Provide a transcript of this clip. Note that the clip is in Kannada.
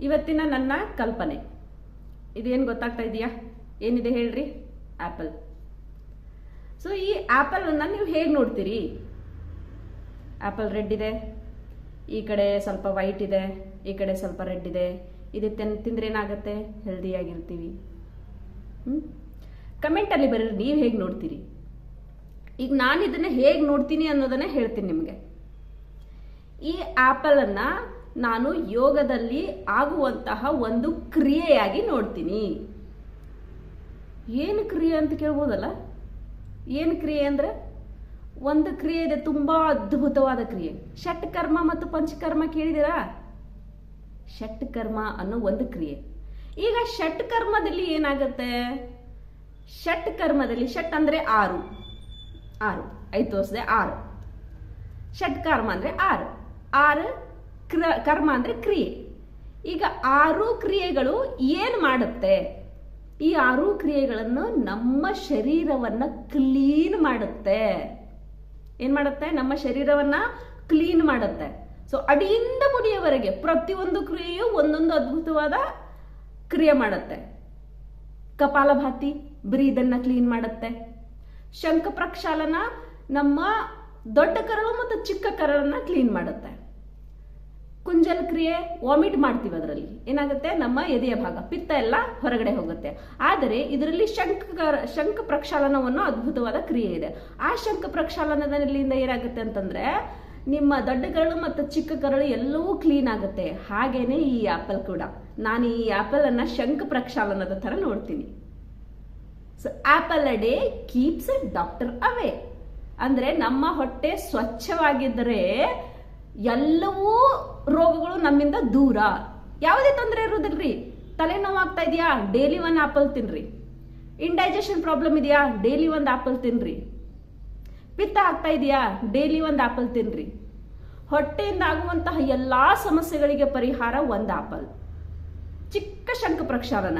ಇವತ್ತಿನ ನನ್ನ ಕಲ್ಪನೆ. ಇದೇನು ಗೊತ್ತಾಗ್ತಾ ಇದೆಯಾ? ಏನಿದೆ ಹೇಳ್ರಿ? ಆ್ಯಪಲ್ ಸೊ ಈ ಆ್ಯಪಲನ್ನು ನೀವು ಹೇಗೆ ನೋಡ್ತೀರಿ? ಆ್ಯಪಲ್ ರೆಡ್ ಇದೆ. ಈ ಕಡೆ ಸ್ವಲ್ಪ ವೈಟ್ ಇದೆ. ಈ ಕಡೆ ಸ್ವಲ್ಪ ರೆಡ್ ಇದೆ. ಇದು ತಿನ್, ತಿಂದ್ರೆ ಏನಾಗುತ್ತೆ? ಹೆಲ್ದಿಯಾಗಿರ್ತೀವಿ ಹ್ಞೂ ಕಮೆಂಟಲ್ಲಿ ಬರೀ ನೀವು ಹೇಗೆ ನೋಡ್ತೀರಿ? ಈಗ ನಾನು ಇದನ್ನು ಹೇಗೆ ನೋಡ್ತೀನಿ ಅನ್ನೋದನ್ನ ಹೇಳ್ತೀನಿ ನಿಮಗೆ. ಈ ಆ್ಯಪಲನ್ನು ನಾನು ಯೋಗದಲ್ಲಿ ಆಗುವಂತಹ ಒಂದು ಕ್ರಿಯೆಯಾಗಿ ನೋಡ್ತೀನಿ. ಏನು ಕ್ರಿಯೆ ಅಂತ ಕೇಳ್ಬೋದಲ್ಲ? ಏನು ಕ್ರಿಯೆ ಅಂದರೆ? ಒಂದು ಕ್ರಿಯೆ ಇದೆ ತುಂಬ ಅದ್ಭುತವಾದ ಕ್ರಿಯೆ. ಷಟ್ಕರ್ಮ ಮತ್ತು ಪಂಚಕರ್ಮ ಕೇಳಿದಿರಾ ಷಟ್ಕರ್ಮ ಅನ್ನೋ ಒಂದು ಕ್ರಿಯೆ. ಈಗ ಷಟ್ಕರ್ಮದಲ್ಲಿ ಏನಾಗುತ್ತೆ? ಷಟ್ಕರ್ಮದಲ್ಲಿ ಷಟ್ ಅಂದರೆ ಆರು. ಆರು. ಐದು ತೋರಿಸಿದೆ ಆರು. ಷಟ್ಕರ್ಮ ಅಂದರೆ ಆರು. ಆರು ಕ್ರ, ಕರ್ಮ ಅಂದರೆ ಕ್ರಿಯೆ. ಈಗ ಆರು ಕ್ರಿಯೆಗಳು ಏನು ಮಾಡುತ್ತೆ? ಈ ಆರು ಕ್ರಿಯೆಗಳನ್ನು ನಮ್ಮ ಶರೀರವನ್ನು ಕ್ಲೀನ್ ಮಾಡುತ್ತೆ. ಏನು ಮಾಡುತ್ತೆ? ನಮ್ಮ ಶರೀರವನ್ನು ಕ್ಲೀನ್ ಮಾಡುತ್ತೆ. ಸೊ ಅಡಿಯಿಂದ ಮುಡಿಯವರೆಗೆ ಪ್ರತಿಯೊಂದು ಕ್ರಿಯೆಯು ಒಂದೊಂದು ಅದ್ಭುತವಾದ ಕ್ರಿಯೆ ಮಾಡುತ್ತೆ. ಕಪಾಲಭಾತಿ, ಬ್ರೀದನ್ನ ಕ್ಲೀನ್ ಮಾಡುತ್ತೆ. ಶಂಖ ಪ್ರಕ್ಷಾಲನ ನಮ್ಮ ದೊಡ್ಡ ಕರಳು ಮತ್ತು ಚಿಕ್ಕ ಕರಳನ್ನ ಕ್ಲೀನ್ ಮಾಡುತ್ತೆ. ಕುಂಜಲ್ ಕ್ರಿಯೆ ವಾಮಿಟ್ ಮಾಡ್ತೀವಿ ಅದರಲ್ಲಿ. ಏನಾಗುತ್ತೆ? ನಮ್ಮ ಎದೆಯ ಭಾಗ. ಪಿತ್ತ ಎಲ್ಲ ಹೊರಗಡೆ ಹೋಗುತ್ತೆ. ಆದರೆ ಇದರಲ್ಲಿ ಶಂಖ ಶಂಖ ಪ್ರಕ್ಷಾಲನವನ್ನು ಅದ್ಭುತವಾದ ಕ್ರಿಯೆ ಇದೆ. ಆ ಶಂಖ ಪ್ರಕ್ಷಾಲನದಲ್ಲಿಂದ ಏನಾಗುತ್ತೆ ಅಂತಂದ್ರೆ, ನಿಮ್ಮ ದೊಡ್ಡ ಕರಳು ಮತ್ತು ಚಿಕ್ಕ ಕರಳು ಎಲ್ಲವೂ ಕ್ಲೀನ್ ಆಗುತ್ತೆ. ಹಾಗೇನೆ ಈ ಆಪಲ್ ಕೂಡ. ನಾನು ಈ ಆಪಲ್ ಅನ್ನ ಶಂಖ ಪ್ರಕ್ಷಾಲನದ ತರ ನೋಡ್ತೀನಿ. So apple a day keeps doctor away ಅಂದ್ರೆ ನಮ್ಮ ಹೊಟ್ಟೆ ಸ್ವಚ್ಛವಾಗಿದ್ದರೆ ಎಲ್ಲವೂ ರೋಗಗಳು ನಮ್ಮಿಂದ ದೂರ. ಯಾವುದೇ ತೊಂದರೆ ಇರೋದಿಲ್ರಿ. ತಲೆನೋವಾಗ್ತಾ ಇದೆಯಾ? ಡೈಲಿ ಒಂದು ಆಪಲ್ ತಿನ್ರಿ. ಇಂಡೈಜೆಷನ್ ಪ್ರಾಬ್ಲಮ್ ಇದೆಯಾ? ಡೈಲಿ ಒಂದು ಆಪಲ್ ತಿನ್ರಿ. ಪಿತ್ತ ಆಗ್ತಾ ಇದೆಯಾ? ಡೈಲಿ ಒಂದು ಆಪಲ್ ತಿನ್ರಿ. ಹೊಟ್ಟೆಯಿಂದ ಆಗುವಂತಹ ಎಲ್ಲಾ ಸಮಸ್ಯೆಗಳಿಗೆ ಪರಿಹಾರ ಒಂದು ಆಪಲ್. ಚಿಕ್ಕ ಶಂಕ ಪ್ರಕ್ಷಾಲನ.